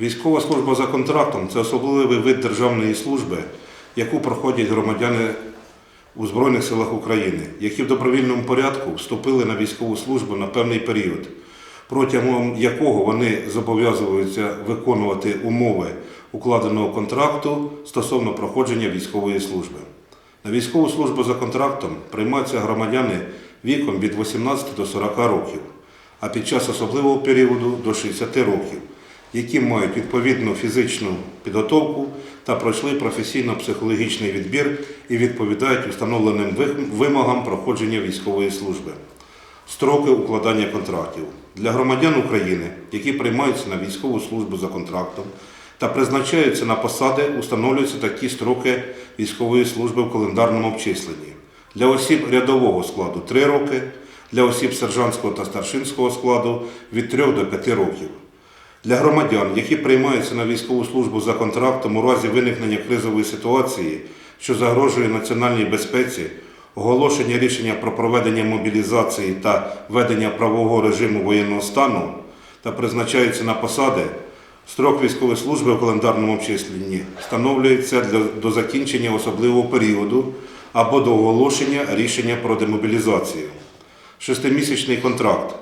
Військова служба за контрактом це особливий вид державної служби, яку проходять громадяни у Збройних силах України, які в добровільному порядку вступили на військову службу на певний період, протягом якого вони зобов'язуються виконувати умови укладеного контракту стосовно проходження військової служби. На військову службу за контрактом приймаються громадяни віком від 18 до 40 років, а під час особливого періоду до 60 років, які мають відповідну фізичну підготовку та пройшли професійно-психологічний відбір і відповідають установленим вимогам проходження військової служби. Строки укладання контрактів для громадян України, які приймаються на військову службу за контрактом та призначаються на посади, установлюються такі строки військової служби в календарному обчисленні. Для осіб рядового складу 3 роки, для осіб сержантського та старшинського складу від 3 до 5 років. Для громадян, які приймаються на військову службу за контрактом у разі виникнення кризової ситуації, що загрожує національній безпеці, оголошення рішення про проведення мобілізації та введення правового режиму воєнного стану та призначаються на посади, строк військової служби в календарному обчисленні встановлюється до закінчення особливого періоду або до оголошення рішення про демобілізацію. Шестимісячний контракт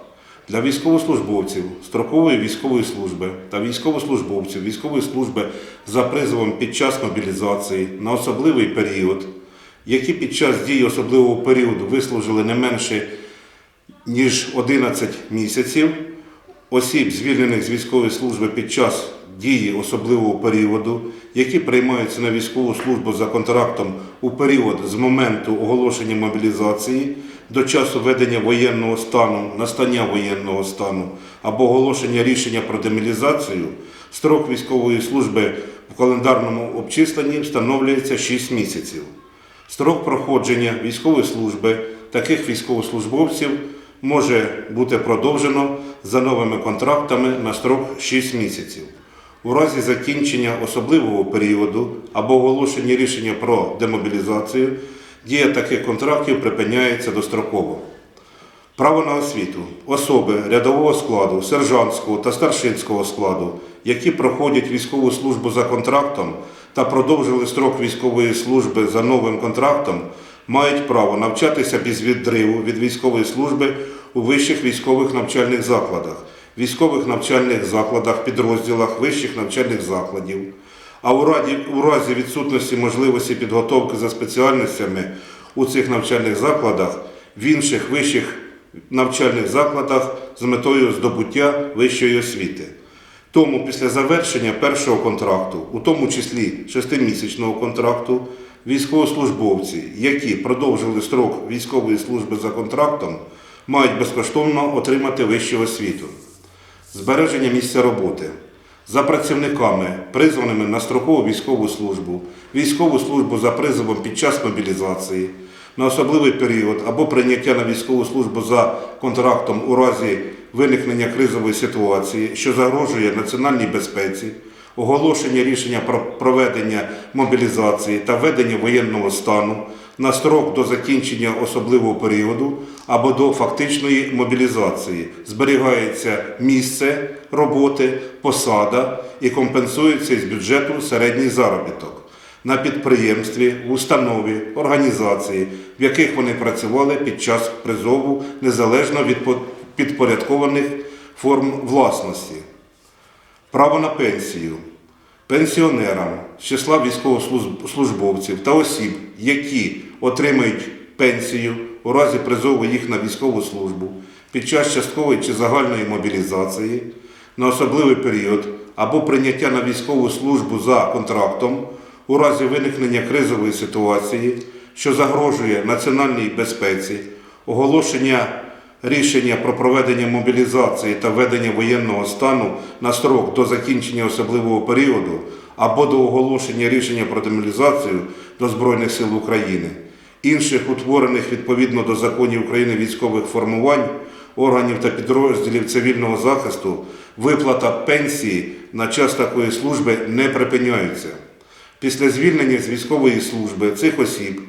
для військовослужбовців строкової військової служби та військовослужбовців військової служби за призовом під час мобілізації на особливий період, які під час дії особливого періоду вислужили не менше ніж 11 місяців, осіб, звільнених з військової служби під час дії особливого періоду, які приймаються на військову службу за контрактом у період з моменту оголошення мобілізації до часу ведення воєнного стану, настання воєнного стану або оголошення рішення про демілізацію, строк військової служби в календарному обчисленні встановлюється 6 місяців. Строк проходження військової служби таких військовослужбовців може бути продовжено за новими контрактами на строк 6 місяців. У разі закінчення особливого періоду або оголошення рішення про демобілізацію дія таких контрактів припиняється достроково. Право на освіту. Особи рядового складу, сержантського та старшинського складу, які проходять військову службу за контрактом та продовжили строк військової служби за новим контрактом, мають право навчатися без відриву від військової служби у вищих військових навчальних закладах, військових навчальних закладах, підрозділах вищих навчальних закладів. А у разі, у разі відсутності можливості підготовки за спеціальностями у цих навчальних закладах в інших вищих навчальних закладах з метою здобуття вищої освіти. Тому після завершення першого контракту, у тому числі шестимісячного контракту, військовослужбовці, які продовжили строк військової служби за контрактом, мають безкоштовно отримати вищу освіту. Збереження місця роботи за працівниками, призваними на строкову військову службу, військову службу за призовом під час мобілізації, на особливий період або прийняття на військову службу за контрактом у разі виникнення кризової ситуації, що загрожує національній безпеці, оголошення рішення про проведення мобілізації та введення воєнного стану на строк до закінчення особливого періоду або до фактичної мобілізації. Зберігається місце роботи, посада і компенсується із бюджету середній заробіток. На підприємстві, установі, організації, в яких вони працювали під час призову незалежно від підпорядкованих форм власності. Право на пенсію пенсіонерам з числа військовослужбовців та осіб, які отримають пенсію у разі призову їх на військову службу під час часткової чи загальної мобілізації на особливий період або прийняття на військову службу за контрактом у разі виникнення кризової ситуації, що загрожує національній безпеці, оголошення рішення про проведення мобілізації та введення воєнного стану на строк до закінчення особливого періоду або до оголошення рішення про демобілізацію до Збройних сил України, інших утворених відповідно до законів України військових формувань, органів та підрозділів цивільного захисту, виплата пенсії на час такої служби не припиняються. Після звільнення з військової служби цих осіб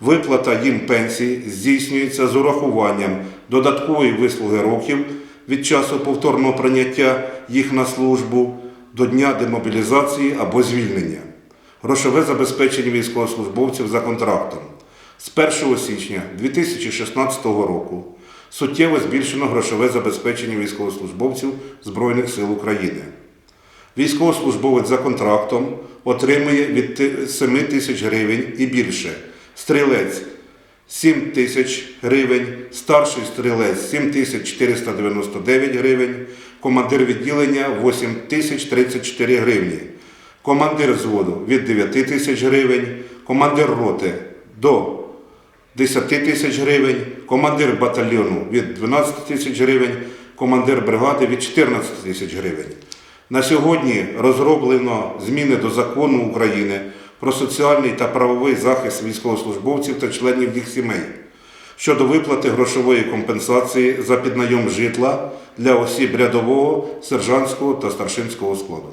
виплата їм пенсії здійснюється з урахуванням додаткової вислуги років від часу повторного прийняття їх на службу до дня демобілізації або звільнення. Грошове забезпечення військовослужбовців за контрактом. З 1 січня 2016 року суттєво збільшено грошове забезпечення військовослужбовців Збройних сил України. Військовослужбовець за контрактом отримує від 7 тисяч гривень і більше. Стрілець 7 тисяч гривень, старший стрілець 7 тисяч 499 гривень, командир відділення 8 тисяч 34 гривні, командир взводу від 9 тисяч гривень, командир роти до 10 тисяч гривень, командир батальйону від 12 тисяч гривень, командир бригади від 14 тисяч гривень. На сьогодні розроблено зміни до закону України про соціальний та правовий захист військовослужбовців та членів їх сімей щодо виплати грошової компенсації за піднайом житла для осіб рядового, сержантського та старшинського складу.